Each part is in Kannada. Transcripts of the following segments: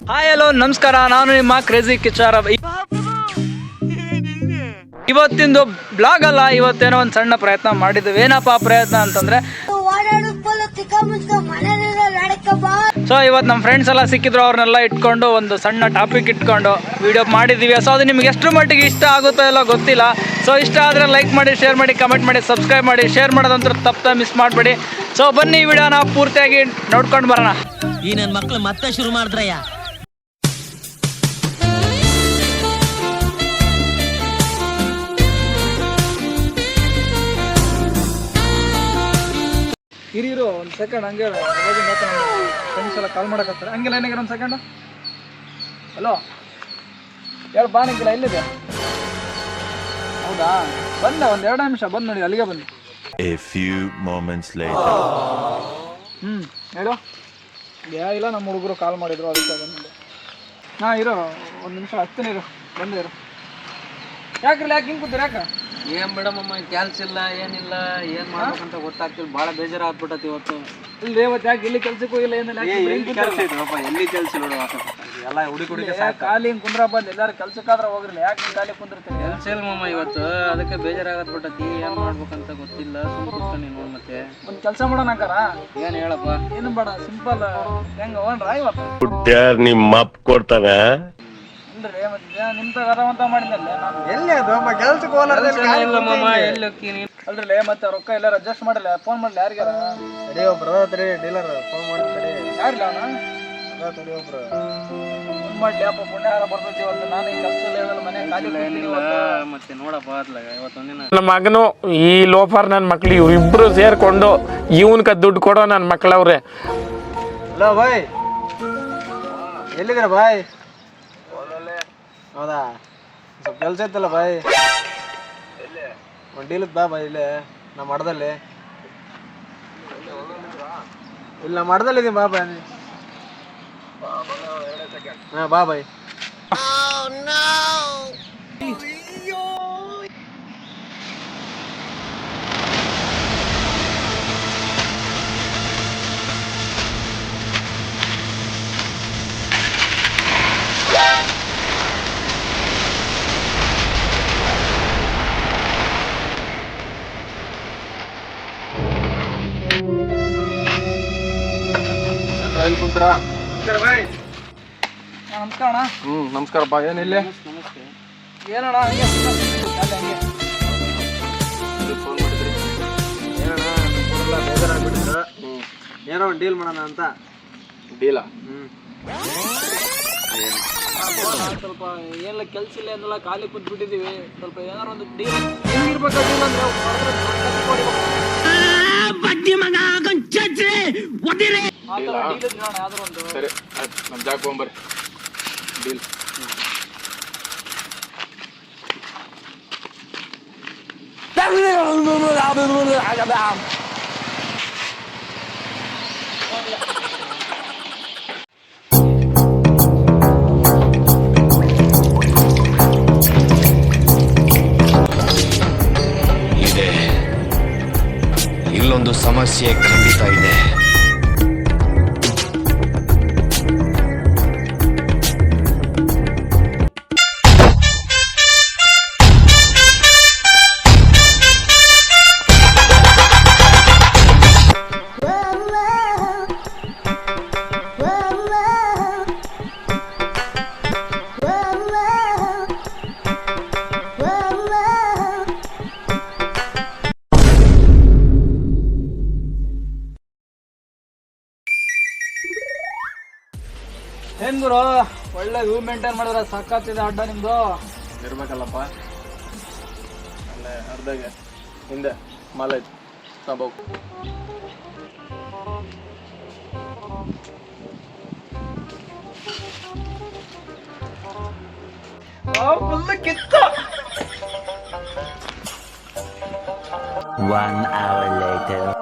ಹಾಯ್ ಹಲೋ ನಮಸ್ಕಾರ. ನಾನು ನಿಮ್ಮ ಕ್ರೇಜಿ ಕಿಚಾರ ಇವತ್ತಿಂದು ಬ್ಲಾಗ್ ಅಲ್ಲ, ಇವತ್ತೇನೋ ಒಂದು ಸಣ್ಣ ಪ್ರಯತ್ನ ಮಾಡಿದ್ವಿ ಏನಪ್ಪ ಪ್ರಯತ್ನ ಅಂತಂದ್ರೆ ಸೊ ಇವತ್ತು ನಮ್ಮ ಫ್ರೆಂಡ್ಸ್ ಎಲ್ಲ ಸಿಕ್ಕಿದ್ರು, ಅವ್ರನ್ನೆಲ್ಲ ಇಟ್ಕೊಂಡು ಒಂದು ಸಣ್ಣ ಟಾಪಿಕ್ ಇಟ್ಕೊಂಡು ವಿಡಿಯೋ ಮಾಡಿದ್ದೀವಿ. ಸೊ ಅದು ನಿಮ್ಗೆ ಎಷ್ಟು ಮಟ್ಟಿಗೆ ಇಷ್ಟ ಆಗುತ್ತೋ ಎಲ್ಲ ಗೊತ್ತಿಲ್ಲ. ಸೊ ಇಷ್ಟ ಆದರೆ ಲೈಕ್ ಮಾಡಿ ಶೇರ್ ಮಾಡಿ ಕಮೆಂಟ್ ಮಾಡಿ ಸಬ್ಸ್ಕ್ರೈಬ್ ಮಾಡಿ ಶೇರ್ ಮಾಡೋದಂತೂ ತಪ್ಪ ಮಿಸ್ ಮಾಡಬೇಡಿ. ಸೊ ಬನ್ನಿ, ಈ ವಿಡಿಯೋನ ಪೂರ್ತಿಯಾಗಿ ನೋಡ್ಕೊಂಡು ಬರೋಣ. ಈ ನನ್ನ ಮಕ್ಕಳು ಮತ್ತೆ ಶುರು ಮಾಡಿದ್ರಯ್ಯ. ಒಂದು ಸೆಕೆಂಡ್ ಹಂಗೆ ಫ್ರೆಂಡ್ಸ್ ಎಲ್ಲ ಕಾಲ್ ಮಾಡಕತ್ತಾರೆ. ಹಂಗೆಲ್ಲ ಏನಾಗಿರೋ ಒಂದು ಸೆಕೆಂಡ್ ಹಲೋ ಹೇಳು ಬಾ ನಿಂಗಿಲ್ಲ ಎಲ್ಲಿದೆ ಹೌದಾ? ಬಂದ ಒಂದು ಎರಡು ನಿಮಿಷ ಬಂದು ನೋಡಿ ಅಲ್ಲಿಗೆ ಬಂದು ಎ ಫ್ಯೂ ಮೂಮೆಂಟ್ಸ್ later. ಹ್ಞೂ ಹೇಳು. ಯಾ ಇಲ್ಲ ನಮ್ಮ ಹುಡುಗರು ಕಾಲ್ ಮಾಡಿದ್ರು ಅದಕ್ಕೆ ಬಂದೆ. ಹಾಂ ಇರೋ ಒಂದು ನಿಮಿಷ ಹತ್ತಿನ ಇರು ಬಂದೆ ಇರು. ಯಾಕ್ರಿ ಯಾಕೆ ಹಿಂಗೆ ಕೂತಿರ ಯಾಕೆ? ಏನ್ ಮೇಡಮ್ ಕೆಲ್ಸ ಇಲ್ಲ ಏನಿಲ್ಲ ಏನ್ ಮಾಡ್ಬೇಕಂತ ಗೊತ್ತಾಗ್ತಿಲ್ಲ. ಬಹಳ ಬೇಜಾರ ಆಗ್ಬಿಟ್ಟತಿ ಇವತ್ತು. ಇಲ್ಲಿ ಇವತ್ತು ಯಾಕೆ ಇಲ್ಲಿ ಕೆಲ್ಸಕ್ಕೆ ಹೋಗಿಲ್ಲ ಏನಿಲ್ಲ ಹಿಂಗ್ ಕೆಲ್ಸ? ಇದ್ರಪ್ಪ ಎಲ್ಲಿ ಕೆಲ್ಸ ನೋಡು ಎಲ್ಲ ಹುಡುಗಿ ಹುಡುಗಿ ಖಾಲಿ ಹಿಂಗೆ ಕುಂದ್ರ ಬಂದು ಎಲ್ಲಾರು ಕೆಲ್ಸಕ್ಕಾದ್ರೆ ಹೋಗ್ರಿ ಯಾಕೆ ಹಿಂಗೆ ಖಾಲಿ ಕುಂದಿರ್ತೀನಿ ಕೆಲ್ಸ ಇಲ್ಲ ಮಮ್ಮ ಇವತ್ತು. ಅದಕ್ಕೆ ಬೇಜಾರಾಗತ್ಬಿಟ್ಟತಿ ಏನ್ ಮಾಡ್ಬೇಕಂತ ಗೊತ್ತಿಲ್ಲ. ಸುಮ್ಮನೆ ಕೂತ್ಕೊಂಡು ನೋಡ್ ಮತ್ತೆ. ಒಂದು ಕೆಲಸ ಮಾಡೋಣ ಅಕ್ಕಾರ ಏನ್ ಹೇಳಪ್ಪ? ಏನು ಬೇಡ ಸಿಂಪಲ್ ಹೆಂಗ ಹೋಗ್ರ ಇವತ್ತು? ನಿಮ್ಮ ಅಪ್ಪ ಕೊಡ್ತಾನೆ. ಇಲ್ರಿ ಮತ್ತೆ ನಿಮ್ ತಗರಂತ ಮಾಡಿದ್ನಲ್ಲ ನಾನು. ಎಲ್ಲಿ ಅದು? ಕೆಲ್ಸಕ್ಕೆ ಇಲ್ಲ ಮಮ್ಮ ಎಲ್ಲಿ ಹೋಗ್ತೀನಿ ಅಲ್ರಿ ಮತ್ತೆ ರೊಕ್ಕ ಎಲ್ಲಾರ ಅಡ್ಜಸ್ಟ್ ಮಾಡಲ್ಲ ಫೋನ್ ಮಾಡಲ್ಲ ಯಾರಿಗಾರ? ತಡಿ ಒಬ್ರು ಡೀಲರ್ ಫೋನ್ ಮಾಡ್ತಾರೆ. ಯಾರಿಲ್ಲ ಅವನ? ತಡಿ ಒಬ್ರು. ಫೋನ್ ಮಾಡ್ಲಿ ಅಪ್ಪ ಪುಣ್ಯಹಾರ ಬರ್ತೈತಿ ಇವತ್ತು. ನಾನು ಈ ಕೆಲಸ ಇಲ್ಲ ಮನೆ ಖಾಲಿ ಕೂತೀನಿ ಇವತ್ತು. ಮತ್ತೆ ನೋಡಪ್ಪ ಅದ್ಲಾಗ ಇವತ್ತೊಂದಿನ ನನ್ನ ಮಗನು ಈ ಲೋಫರ್ ನನ್ನ ಮಕ್ಳು ಇವ್ರಿಬ್ರು ಸೇರ್ಕೊಂಡು ಇವನ್ಕ ದುಡ್ಡು ಕೊಡೋ ನನ್ನ ಮಕ್ಳವ್ರೆ. ಹಲೋ ಬಾಯ್. ಎಲ್ಲಿದ್ರ ಬಾಯ್? ಹೌದಾ? ಸ್ವಲ್ಪ ಕೆಲಸ ಇತ್ತಲ್ಲ ಬಾಯ್? ಒಂದು ಡೀಲತ್ ಬಾ ಬಾಯ್ ಇಲ್ಲೇ ನಮ್ಮ ಮಠದಲ್ಲಿ. ಇಲ್ಲ ನಾ ಮಠದಲ್ಲಿದ್ದೀನಿ ಬಾ ಬಾಯ್ ಹಾಂ ಬಾ ಬಾಯ್. ಹಾ, ನಮಸ್ಕಾರ ಅಣ್ಣ. ಹ್ಞೂ ನಮಸ್ಕಾರಪ್ಪ ಏನಿಲ್ಲ? ಏನಣ್ಣ ಫೋನ್ ಮಾಡಿದ್ರಿ. ಏನಣ್ಣ ಕೊಡಲ್ಲ ಬೇಜಾರಾಗ್ಬಿಟ್ಟಿದ್ರ? ಏನೋ ಒಂದು ಡೀಲ್ ಮಾಡೋಣ ಅಂತ. ಡೀಲ ಸ್ವಲ್ಪ ಏನಿಲ್ಲ ಕೆಲಸ ಇಲ್ಲ ಅಂದಲ್ಲ ಖಾಲಿ ಕುಂತ್ ಬಿಟ್ಟಿದೀವಿ ಸ್ವಲ್ಪ ಏನಾರ ಒಂದು ಡೀಲ್ ಹೆಂಗಿರ್ಬೇಕಾಗಿಲ್ಲ ಅಂದ್ರೆ ಮಗ ರೊಕ್ಕ ಸರಿ ಆಯ್ತು. ನಮ್ಮ ಜಾಗ ಹೋಗ್ಬರ್ರಿ ಡೀಲ್ ಇದೆ. ಇಲ್ಲೊಂದು ಸಮಸ್ಯೆ ಖಂಡಿತ ಇದೆ. ಏನ್ ಗುರು ಒಳ್ಳೆ ವ್ಯೂ ಮೇಂಟೈನ್ ಮಾಡಿದ್ರೆ ಸಾಕಾಗ್ತಿದೆ ಅಡ್ಡ ನಿಮ್ದು ಇರ್ಬೇಕಲ್ಲಪ್ಪ ಅಲ್ಲೇ ಅರ್ಧಗೆ ಹಿಂದೆ ಮಾಲ್ ಐತಿ ಸಾಬೋಗು ಫುಲ್ ಕಿತ್ತ ನಿಖಿಲ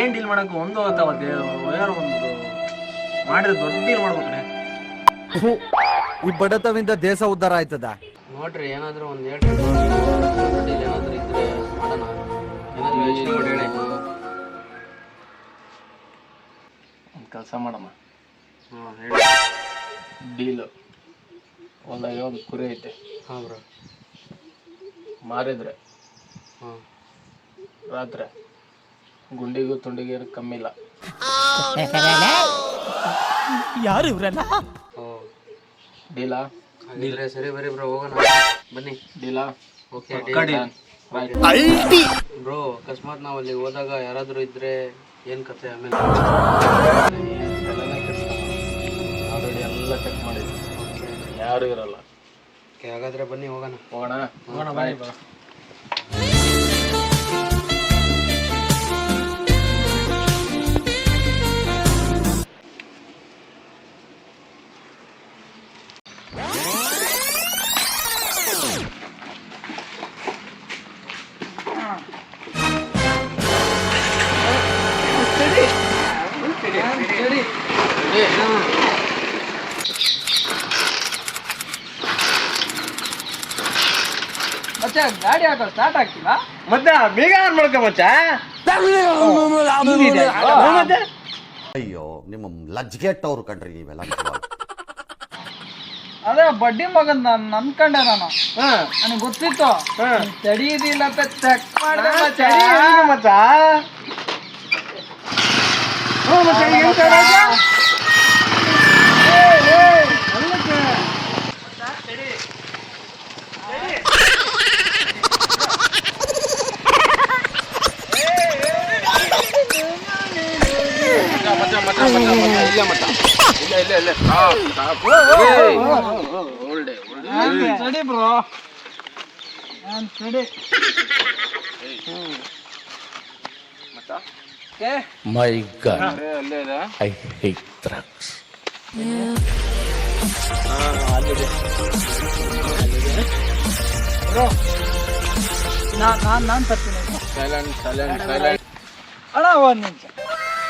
ಏನ್ ಡೀಲ್ ಮಾಡಕ್ಕೆ ಒಂದು ಹೋಗ್ತಾವ ಯಾರು ಒಂದು ಮಾಡಿದ್ರೆ ದೊಡ್ಡ ಡೀಲ್ ಮಾಡ್ಬೇಕ್ರೆ ಈ ಬಡತವಿಂದ ದೇಶ ಉದ್ಧಾರ ಆಯ್ತದ? ನೋಡ್ರಿ ಏನಾದ್ರು ಒಂದು ಹೇಳ್ರಿ. ಡೀಲ್ ಏನಾದ್ರು ಇದ್ರೆ ಮಾಡೋಣ. ಒಂದು ಕೆಲಸ ಮಾಡಮ್ಮ. ಡೀಲು ಹೊಲ್ದಾಗ ಒಂದು ಕುರಿ ಐತೆ. ಮಾರಿದ್ರೆ. ರಾತ್ರಿ. ಗುಂಡಿಗೂ ತುಂಡಿಗೆ ಕಮ್ಮಿ ಇಲ್ಲ. ಯಾರು ಇವ್ರಲ್ಲ ಡೀಲಾ? ಸರಿ ಬರೀ ಬ್ರೋ ಹೋಗೋಣ. ಬನ್ನಿ. ಡೀಲಾ? ಓಕೆ ಬ್ರೋ ಅಕಸ್ಮಾತ್ ನಾವು ಅಲ್ಲಿ ಹೋದಾಗ ಯಾರಾದರೂ ಇದ್ರೆ ಏನ್ ಕತೆ ಆಮೇಲೆ? ಆಲ್ರೆಡಿ ಎಲ್ಲ ಚೆಕ್ ಮಾಡಿದ್ವಿ. ಯಾರು ಇರಲ್ಲ. ಓಕೆ ಹಾಗಾದ್ರೆ ಬನ್ನಿ ಹೋಗೋಣ. ಹೋಗೋಣ? ಹೋಗೋಣ ಬಾಯ್ ಮತ್ತೆ ಗಾಡಿ ಹಾಕೋ ಸ್ಟಾರ್ಟ್ ಆಗ್ತಿಲ್ಲ? ಮತ್ತೆ ಬೇಗ ಆನ್ ಮಾಡ್ಕೊ ಮಚ್ಚ. ಅಯ್ಯೋ ನಿಮ್ಮ ಲಜ್ಗೆಟ್ಟವ್ರು ಕಂಡ್ರಿ ನೀವೆಲ್ಲ. ಅದೇ ಬಡ್ಡಿ ಮಗನ್ ನಾನು ಅನ್ಕೊಂಡೆ ನಾನು. ನನಗೆ ಗೊತ್ತಿತ್ತು. ತಡಿಯೋದಿಲ್ಲ ಅಂತ ಚೆಕ್ ಮಾಡಿದೆ ಮಚ್ಚ. ಹ್ಞೂ ಮಚ್ಚ ಏನ್ ತಡೋದು? ತಡಿ ಬ್ರೋ ನಾನು ತಡಿ my god I hate drugs ನಾನು ನಾನು ನಾನು ತರ್ತೀನಿ ಸೈಲೆಂಟ್ ಸೈಲೆಂಟ್ ಸೈಲೆಂಟ್ ಅಣ್ಣ ಒಂದು ನಿಮಿಷ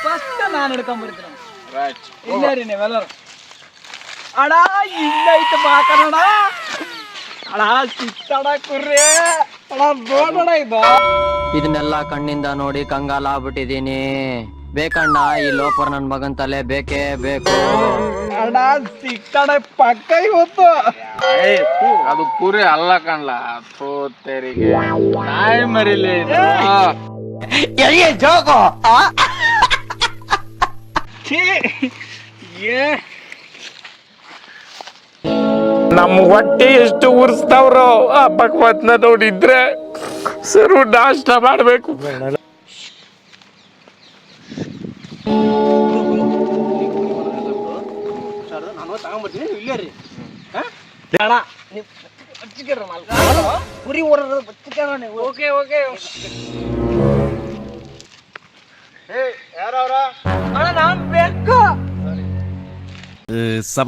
ಫಸ್ಟ್ ನಾನು ಹಿಡ್ಕೊಂಡ್ಬರ್ತೀನಿ ರೈಟ್ ಇಲ್ಲೇ ರೀ ನೀವೆಲ್ಲರೂ ಅಣ್ಣ ಇಲ್ಲೈತೆ ಬಾಕಣ ಅಣ್ಣ ಸಿಕ್ತಣ ಕುರ್ರಿ ಅಣ್ಣ ನೋಡೋಣ ಇದು ಇದನ್ನೆಲ್ಲ ಕಣ್ಣಿಂದ ನೋಡಿ ಕಂಗಾಲ ಆಗ್ಬಿಟ್ಟಿದೀನಿ ಬೇಕಣ್ಣ ಈ ಲೋಪರ್ ನನ್ ಮಗನ್ ತಲೆ ಬೇಕೇ ಬೇಕು. ಅಣ್ಣ ಸಿಕ್ತಣ ಪಕ್ಕ ಇವತ್ತು. ಅದು ಕುರಿ ಅಲ್ಲ ಕಣ್ಲ. ಥೂ ತೆರಿಗೆ. ನಾಯಿ ಮರಿಲಿ. ಛೀ, ಏ ನಮ್ಮ ಹೊಟ್ಟೆ ಎಷ್ಟು ಉರ್ಸ್ತಾವ್ರೋ ಆ ಭಗವತ್ನ ನೋಡಿದ್ರೆ ಸರು ನಾಷ್ಟ ಮಾಡ್ಬೇಕು. ಅಣ್ಣ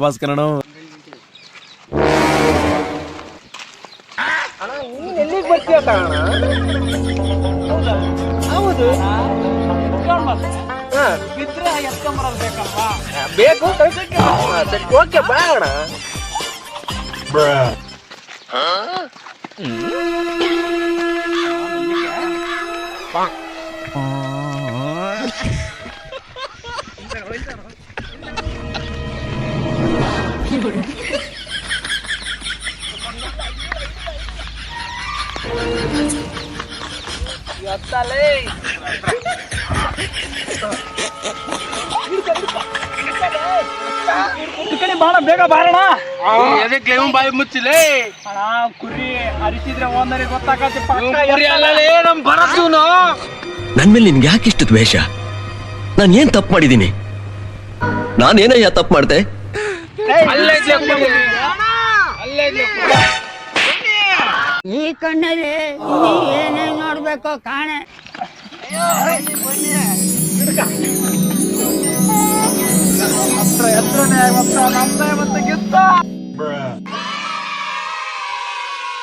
ನೀವು ಕಾರಣ ಹೌದು ಬೇಕು ಓಕೆ ಬಾಣ ಎತ್ತಲೇ ಬಾಣ ಬೇಗ ಬಾರಣ. ಎದಕ್ಕೆ ಬಾಯಿ ಮುಚ್ಚಿಲೆ? ಅಣ್ಣ ಕುರಿ ಅರಿಸಿದ್ರೆ ಒಂದರೆ ಗೊತ್ತಾಗತ್ತೆ ಪಕ್ಕ ಕುರಿ ಅಲ್ಲಲೇ ನಮ್ ಭರತ್ ಇವ್ನು. ನನ್ ಮೇಲೆ ನಿನ್ಗೆ ಯಾಕೆ ಇಷ್ಟು ದ್ವೇಷ? ನಾನು ಏನ್ ತಪ್ಪು ಮಾಡಿದ್ದೀನಿ ನಾನೇನಯ್ಯ ತಪ್ಪು ಮಾಡ್ದೆ? ಅಲ್ಲೇ. ಅಲ್ಲೇ. ಈ ಕಣ್ಣಲ್ಲಿ ನೀ ಏನೇನ್ ನೋಡ್ಬೇಕೋ ಕಾಣೆ. ಹತ್ರ ಎತ್ತರನೇ ಮತ್ತೆ ನಮ್ದೇ ಮತ್ತೆ ಗಿತ್ತ